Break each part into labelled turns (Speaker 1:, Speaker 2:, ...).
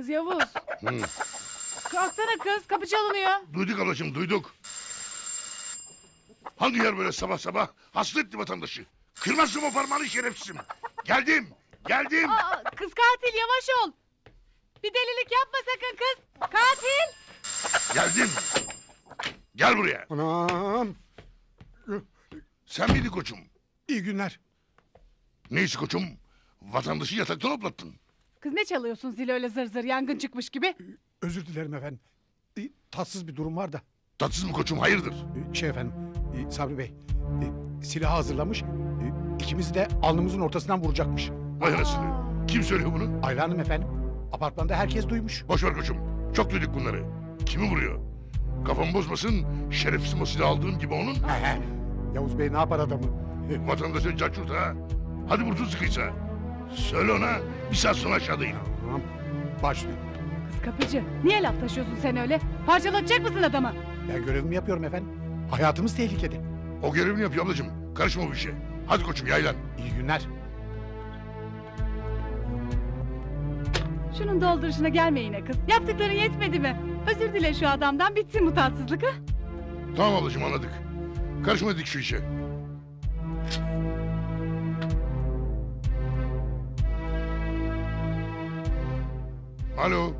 Speaker 1: Kız Yavuz.
Speaker 2: Hı.
Speaker 1: Kalksana kız kapı çalınıyor.
Speaker 2: Duyduk ablacığım duyduk. Hangi yer böyle sabah sabah hasta etti vatandaşı. Kırmazsın o parmağını şerefsizim. Geldim. Geldim.
Speaker 1: Aa, kız katil yavaş ol. Bir delilik yapma sakın kız. Katil.
Speaker 2: Geldim. Gel buraya.
Speaker 3: Anam.
Speaker 2: Sen miydin koçum?
Speaker 3: İyi günler.
Speaker 2: Neyse koçum? Vatandaşı yataktan hoplattın.
Speaker 1: Kız ne çalıyorsun zil öyle zır zır yangın çıkmış gibi.
Speaker 3: Özür dilerim efendim. E, tatsız bir durum var da.
Speaker 2: Tatsız mı koçum hayırdır?
Speaker 3: E, şey efendim. e, Sabri Bey. E, silahı hazırlamış. E, ikimizi de alnımızın ortasından vuracakmış.
Speaker 2: Vay anasını. Kim söylüyor bunu?
Speaker 3: Ayla Hanım efendim. Apartmanda herkes duymuş.
Speaker 2: Boş ver koçum. Çok duyduk bunları. Kimi vuruyor? Kafamı bozmasın. Şerefsiz o silah aldığım gibi onun.
Speaker 3: He he. Yavuz Bey ne yapar adamı?
Speaker 2: Vatandaşın cacurt ha. Hadi vursun sıkıysa. Söyle ona bir saat sonra aşağıdayım.
Speaker 3: Tamam. Başlıyor.
Speaker 1: Kız kapıcı niye laf taşıyorsun sen öyle? Parçalatacak mısın adamı?
Speaker 3: Ben görevimi yapıyorum efendim. Hayatımız tehlikede.
Speaker 2: O görevini yapıyor ablacığım. Karışma bu işe. Hadi koçum yaylan.
Speaker 3: İyi günler.
Speaker 1: Şunun dolduruşuna gelme yine kız. Yaptıkların yetmedi mi? Özür dile şu adamdan bitsin bu tatsızlık ha.
Speaker 2: Tamam ablacığım anladık. Karışma dedik şu işe. Alo.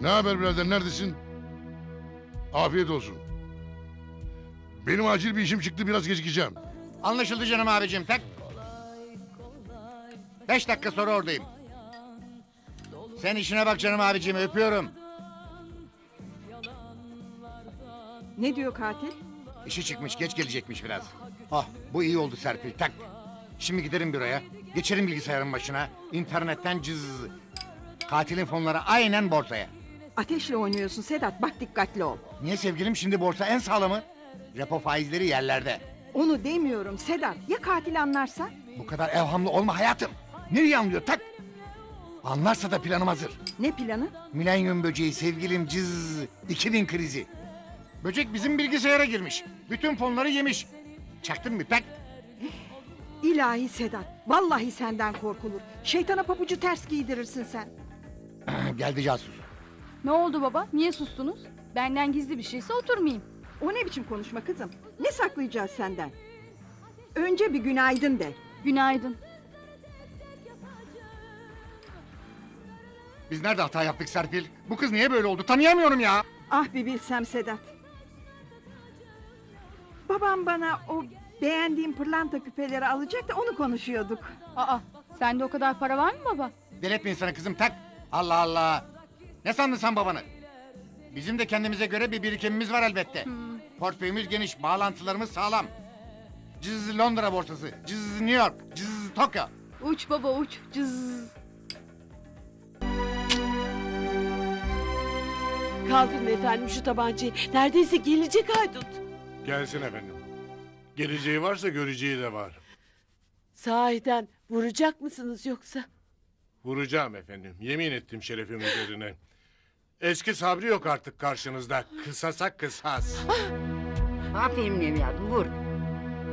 Speaker 2: Ne haber birader neredesin? Afiyet olsun. Benim acil bir işim çıktı biraz gecikeceğim.
Speaker 4: Anlaşıldı canım abicim tak. Beş dakika sonra oradayım. Sen işine bak canım abicim öpüyorum.
Speaker 5: Ne diyor katil?
Speaker 4: İşi çıkmış geç gelecekmiş biraz. Ah bu iyi oldu Serpil tak. Şimdi giderim büroya. Geçerim bilgisayarın başına. İnternetten cız. Katilin fonları aynen borsaya.
Speaker 5: Ateşle oynuyorsun Sedat bak dikkatli ol.
Speaker 4: Niye sevgilim şimdi borsa en sağlamı? Repo faizleri yerlerde.
Speaker 5: Onu demiyorum Sedat. Ya katil anlarsa?
Speaker 4: Bu kadar evhamlı olma hayatım. Nereye anlıyor tak. Anlarsa da planım hazır.
Speaker 5: Ne planı?
Speaker 4: Milenyum böceği sevgilim cız 2000 krizi. Böcek bizim bilgisayara girmiş. Bütün fonları yemiş. Çaktın mı tak?
Speaker 5: İlahi Sedat. Vallahi senden korkulur. Şeytana pabucu ters giydirirsin sen.
Speaker 4: Geldi casus.
Speaker 6: Ne oldu baba? Niye sustunuz? Benden gizli bir şeyse oturmayayım.
Speaker 5: O ne biçim konuşma kızım? Ne saklayacağız senden? Önce bir günaydın de.
Speaker 6: Günaydın.
Speaker 4: Biz nerede hata yaptık Serpil? Bu kız niye böyle oldu? Tanıyamıyorum ya.
Speaker 5: Ah bir bilsem Sedat. Babam bana o beğendiğim pırlanta küpeleri alacak da onu konuşuyorduk.
Speaker 6: Aa, sende o kadar para var mı baba?
Speaker 4: Deletme insanı kızım tak. Allah Allah. Ne sandın sen babanı? Bizim de kendimize göre bir birikimimiz var elbette. Portföyümüz geniş, bağlantılarımız sağlam. Cız Londra borsası, cız New York, cız Tokyo.
Speaker 6: Uç baba uç. Cız.
Speaker 7: Kaldırın efendim şu tabancayı. Neredeyse gelecek haydut.
Speaker 8: Gelsin efendim. Geleceği varsa göreceği de var.
Speaker 7: Sahiden vuracak mısınız yoksa?
Speaker 8: Vuracağım efendim. Yemin ettim şerefim üzerine. Eski Sabri yok artık karşınızda. Kısasa kısas.
Speaker 9: Aferin evladım vur.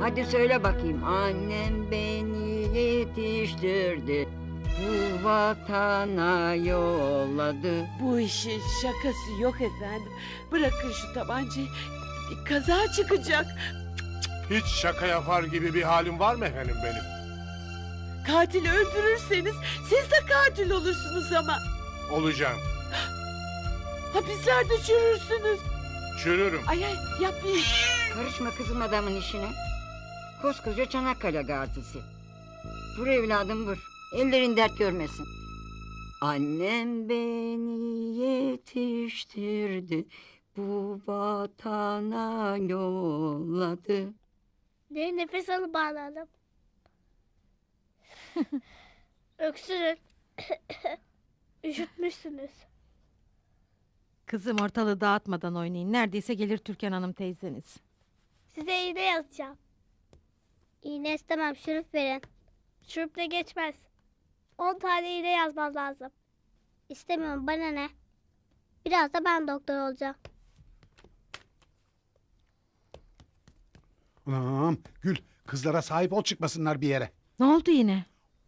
Speaker 9: Hadi söyle bakayım. Annem beni yetiştirdi. Bu vatana yolladı.
Speaker 7: Bu işin şakası yok efendim. Bırakın şu tabancayı. Bir kaza çıkacak.
Speaker 8: Hiç şaka yapar gibi bir halim var mı efendim benim?
Speaker 7: Katili öldürürseniz siz de katil olursunuz ama.
Speaker 8: Olacağım.
Speaker 7: Hapislerde çürürsünüz.
Speaker 8: Çürürüm.
Speaker 7: Ay ay yapmayın.
Speaker 9: Karışma kızım adamın işine. Koskoca Çanakkale gazisi. Vur evladım vur. Ellerin dert görmesin. Annem beni yetiştirdi. Bu vatana yolladı.
Speaker 10: Derin nefes alıp bağladım. Öksürün. Üşütmüşsünüz.
Speaker 11: Kızım ortalığı dağıtmadan oynayın. Neredeyse gelir Türkan Hanım teyzeniz.
Speaker 10: Size iğne yazacağım. İğne istemem şurup verin. Şurupla geçmez. 10 tane iğne yazmam lazım. İstemiyorum bana ne. Biraz da ben doktor olacağım.
Speaker 3: Anam. Gül kızlara sahip ol çıkmasınlar bir yere.
Speaker 11: Ne oldu yine?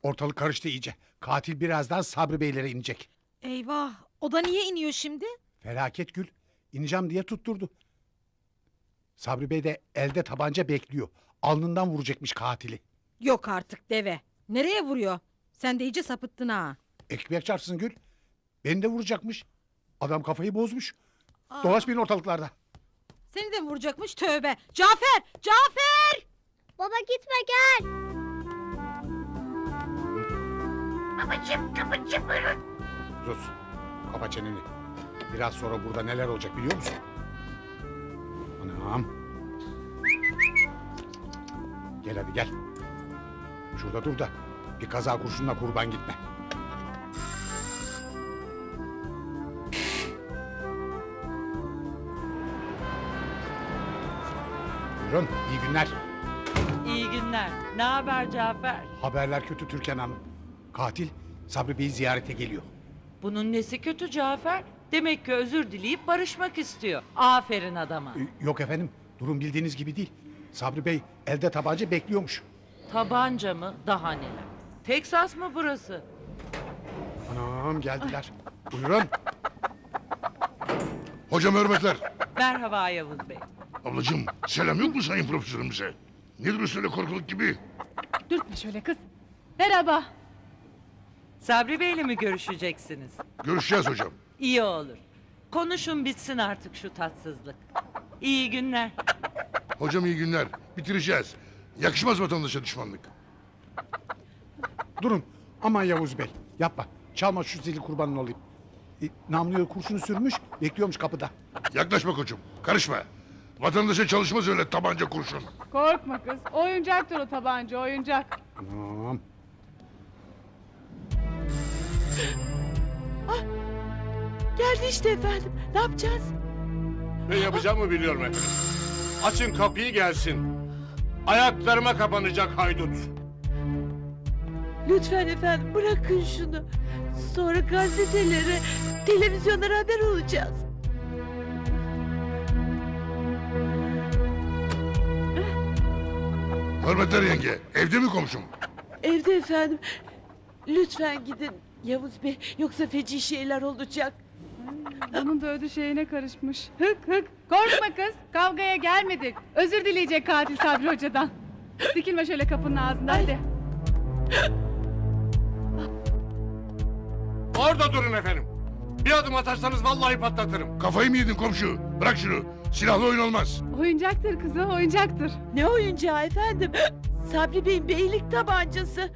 Speaker 3: Ortalık karıştı iyice. Katil birazdan Sabri Beylere inecek.
Speaker 11: Eyvah. O da niye iniyor şimdi?
Speaker 3: Felaket Gül. İneceğim diye tutturdu. Sabri Bey de elde tabanca bekliyor. Alnından vuracakmış katili.
Speaker 11: Yok artık deve. Nereye vuruyor? Sen de iyice sapıttın ha.
Speaker 3: Ekmek çarpsın Gül. Beni de vuracakmış. Adam kafayı bozmuş. Dolaşmayın ortalıklarda.
Speaker 11: Seni de vuracakmış tövbe. Cafer! Cafer!
Speaker 10: Baba gitme gel.
Speaker 3: Sus. Kapa çeneni. Biraz sonra burada neler olacak biliyor musun? Anam. Gel hadi gel. Şurada dur da bir kaza kurşunla kurban gitme. Buyurun iyi günler.
Speaker 7: İyi günler. Ne haber Cafer?
Speaker 3: Haberler kötü Türkan Hanım. Katil Sabri Bey'i ziyarete geliyor.
Speaker 7: Bunun nesi kötü Cafer? Demek ki özür dileyip barışmak istiyor. Aferin adama.
Speaker 3: Ee, Yok efendim durum bildiğiniz gibi değil. Sabri Bey elde tabanca bekliyormuş.
Speaker 7: Tabanca mı? Daha neler? Teksas mı burası?
Speaker 3: Anam geldiler. Buyurun.
Speaker 2: Hocam hürmetler.
Speaker 7: Merhaba Yavuz Bey.
Speaker 2: Ablacığım selam yok mu sayın profesörümüze? Nedir öyle korkuluk gibi?
Speaker 1: Dürtme şöyle kız. Merhaba.
Speaker 7: Sabri Bey'le mi görüşeceksiniz?
Speaker 2: Görüşeceğiz hocam.
Speaker 7: İyi olur. Konuşun bitsin artık şu tatsızlık. İyi günler.
Speaker 2: Hocam iyi günler. Bitireceğiz. Yakışmaz vatandaşa düşmanlık.
Speaker 3: Durun. Aman Yavuz Bey yapma. Çalma şu zili kurbanın olayım. E, namluya kurşunu sürmüş bekliyormuş kapıda.
Speaker 2: Yaklaşma koçum. Karışma. Vatandaşa çalışmaz öyle tabanca kurşun.
Speaker 1: Korkma kız. Oyuncaktır o tabanca oyuncak.
Speaker 3: Anam.
Speaker 7: Geldi işte efendim. Ne yapacağız?
Speaker 8: Ne yapacağımı biliyorum efendim. Açın kapıyı gelsin. Ayaklarıma kapanacak haydut.
Speaker 7: Lütfen efendim bırakın şunu. Sonra gazetelere, televizyonlara haber olacağız.
Speaker 2: Hürmetler yenge. Evde mi komşum?
Speaker 7: Evde efendim. Lütfen gidin Yavuz Bey. Yoksa feci şeyler olacak.
Speaker 1: Onun da ödü şeyine karışmış. Hık hık. Korkma kız. Kavgaya gelmedik. Özür dileyecek katil Sabri Hoca'dan. Dikilme şöyle kapının ağzında hadi.
Speaker 8: Orada durun efendim. Bir adım atarsanız vallahi patlatırım.
Speaker 2: Kafayı mı yedin komşu? Bırak şunu. Silahlı oyun olmaz.
Speaker 1: Oyuncaktır kızı oyuncaktır.
Speaker 7: Ne oyuncağı efendim? Sabri Bey'in beylik tabancası.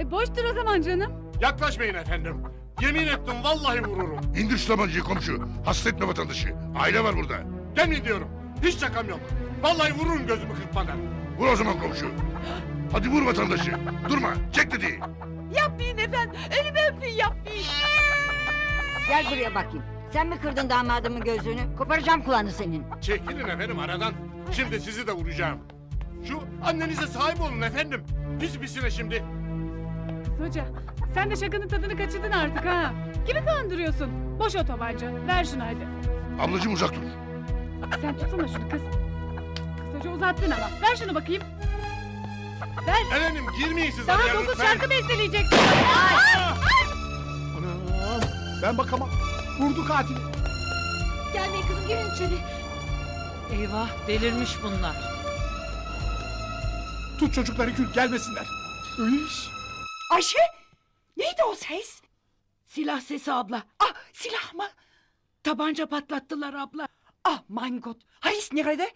Speaker 1: E boştur o zaman canım.
Speaker 8: Yaklaşmayın efendim. Yemin ettim vallahi vururum.
Speaker 2: İndir şu tabancayı komşu. Hasta etme vatandaşı. Aile var burada.
Speaker 8: Yemin ediyorum. Hiç şakam yok. Vallahi vururum gözümü kırpmadan.
Speaker 2: Vur o zaman komşu. Hadi vur vatandaşı. Durma. Çek dediği.
Speaker 7: Yapmayın efendim. Elimi öpün yapmayın.
Speaker 9: Gel buraya bakayım. Sen mi kırdın damadımın gözünü? Koparacağım kulağını senin.
Speaker 8: Çekilin efendim aradan. Şimdi sizi de vuracağım. Şu annenize sahip olun efendim. Pis pisine şimdi.
Speaker 1: Kız hoca sen de şakanın tadını kaçırdın artık ha. Kimi kandırıyorsun? Boş o tabanca. Ver şunu hadi.
Speaker 2: Ablacığım uzak dur.
Speaker 1: Sen tutsana şunu kız. Hoca uzattın ama. Ver şunu bakayım. Ver.
Speaker 8: Efendim girmeyin siz
Speaker 1: Daha dokuz şarkı besteleyeceksin.
Speaker 3: Anam. Ben bakamam. Vurdu katili.
Speaker 11: Gelmeyin kızım girin içeri.
Speaker 7: Eyvah delirmiş bunlar.
Speaker 3: Tut çocukları Gül gelmesinler. Üş.
Speaker 5: Ayşe! Neydi o ses? Silah sesi abla. Ah silah mı? Tabanca patlattılar abla. Ah mein Gott. Halis nerede?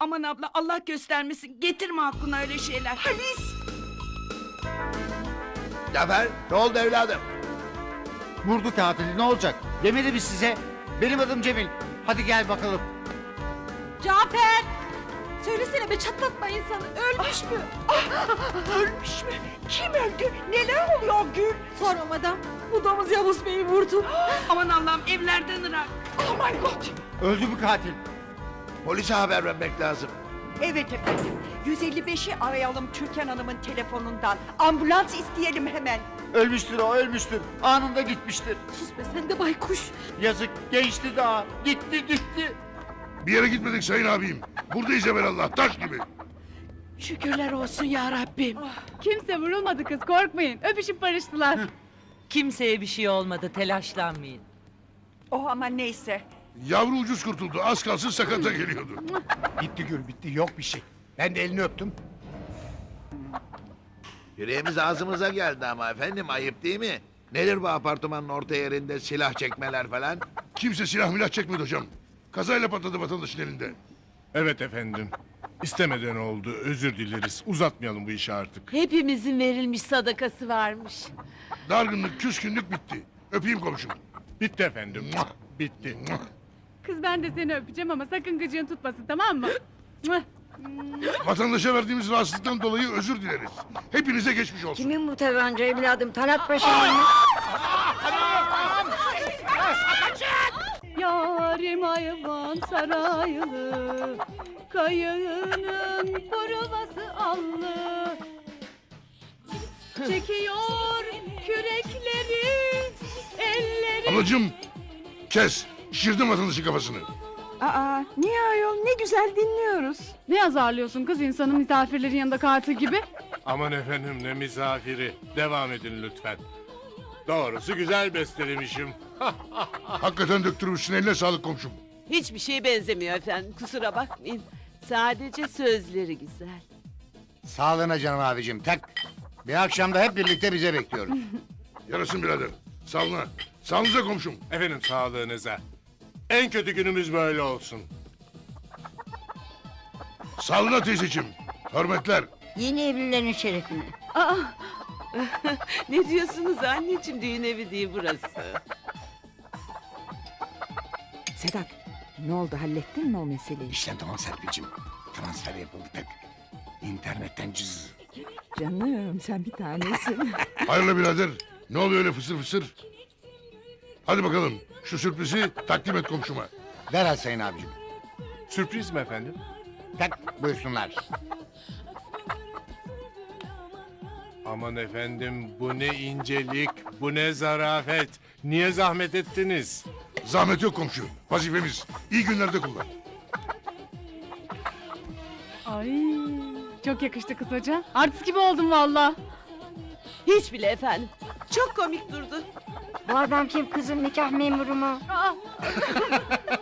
Speaker 5: Aman abla Allah göstermesin. Getirme aklına öyle şeyler. Halis!
Speaker 4: Cafer ne oldu evladım? Vurdu katili ne olacak? Demedi mi size? Benim adım Cemil. Hadi gel bakalım.
Speaker 11: Cafer! Söylesene be çatlatma insanı. Ölmüş mü?
Speaker 5: Ölmüş mü? Kim öldü? Neler oluyor Gül?
Speaker 11: Sorma madam. Bu domuz Yavuz Bey'i vurdu.
Speaker 5: Aman Allah'ım evlerden ırak. Oh my God!
Speaker 4: Öldü mü katil?
Speaker 2: Polise haber vermek lazım.
Speaker 5: Evet efendim. 155'i arayalım Türkan Hanım'ın telefonundan. Ambulans isteyelim hemen.
Speaker 4: Ölmüştür o ölmüştür. Anında gitmiştir.
Speaker 11: Sus be sen de baykuş.
Speaker 4: Yazık gençti daha. Gitti gitti.
Speaker 2: Bir yere gitmedik sayın abim. Buradayız evvelallah. Taş gibi.
Speaker 5: Şükürler olsun ya Rabbim.
Speaker 1: Kimse vurulmadı kız korkmayın. Öpüşüp barıştılar.
Speaker 5: Kimseye bir şey olmadı telaşlanmayın.
Speaker 7: Oh ama neyse.
Speaker 2: Yavru ucuz kurtuldu. Az kalsın sakata geliyordu.
Speaker 3: Bitti Gül bitti yok bir şey. Ben de elini öptüm.
Speaker 12: Yüreğimiz ağzımıza geldi ama efendim ayıp değil mi? Nedir bu apartmanın orta yerinde silah çekmeler falan?
Speaker 2: Kimse silah milah çekmedi hocam. Kazayla patladı vatandaşın elinde.
Speaker 8: Evet efendim. İstemeden oldu. Özür dileriz. Uzatmayalım bu işi artık.
Speaker 7: Hepimizin verilmiş sadakası varmış.
Speaker 2: Dargınlık, küskünlük bitti. Öpeyim komşum.
Speaker 8: Bitti efendim. Bitti.
Speaker 1: Kız ben de seni öpeceğim ama sakın gıcığın tutmasın tamam mı? Mwah.
Speaker 2: Vatandaşa verdiğimiz rahatsızlıktan dolayı özür dileriz. Hepinize geçmiş olsun.
Speaker 9: Kimin bu tabanca evladım? Talat Paşa'nın mı?
Speaker 1: Yarim ayvan saraylı Kayığının provası allı Çekiyor kürekleri Elleri
Speaker 2: Ablacığım kes. Şişirdim vatandaşın kafasını.
Speaker 5: Aa niye ayol ne güzel dinliyoruz.
Speaker 1: Ne azarlıyorsun kız insanın misafirlerin yanında katil gibi
Speaker 8: Aman efendim ne misafiri. Devam edin lütfen. Doğrusu güzel bestelemişim.
Speaker 2: Hakikaten döktürmüşsün eline sağlık komşum.
Speaker 7: Hiçbir şeye benzemiyor efendim kusura bakmayın. Sadece sözleri güzel.
Speaker 4: Sağlığına canım abicim tak. Bir akşam da hep birlikte bize bekliyoruz.
Speaker 2: Yarasın birader. Sağlığına. Sağlığınıza komşum.
Speaker 8: Efendim sağlığınıza. En kötü günümüz böyle olsun.
Speaker 2: Sağlığına teyzeciğim. Hürmetler.
Speaker 9: Yeni evlilerin şerefine.
Speaker 1: Aa,
Speaker 7: Ne diyorsunuz anneciğim düğün evi değil burası.
Speaker 5: Sedat ne oldu hallettin mi o meseleyi?
Speaker 4: İşlem tamam Serpil'cim. Transfer yapıldı tak. İnternetten cız.
Speaker 5: Canım sen bir tanesin.
Speaker 2: Hayırlı birader. Ne oluyor öyle fısır fısır? Hadi bakalım. Şu sürprizi takdim et komşuma.
Speaker 4: Derhal sayın abicim.
Speaker 8: Sürpriz mi efendim?
Speaker 4: Tak buyursunlar.
Speaker 8: Aman efendim bu ne incelik, bu ne zarafet. Niye zahmet ettiniz?
Speaker 2: Zahmet yok komşu. Vazifemiz. İyi günlerde kullan.
Speaker 1: Ay çok yakıştı kız hoca Artist gibi oldum valla
Speaker 7: Hiç bile efendim. Çok komik durdu.
Speaker 9: Bu adam kim kızım nikah memuru mu?
Speaker 1: Aa,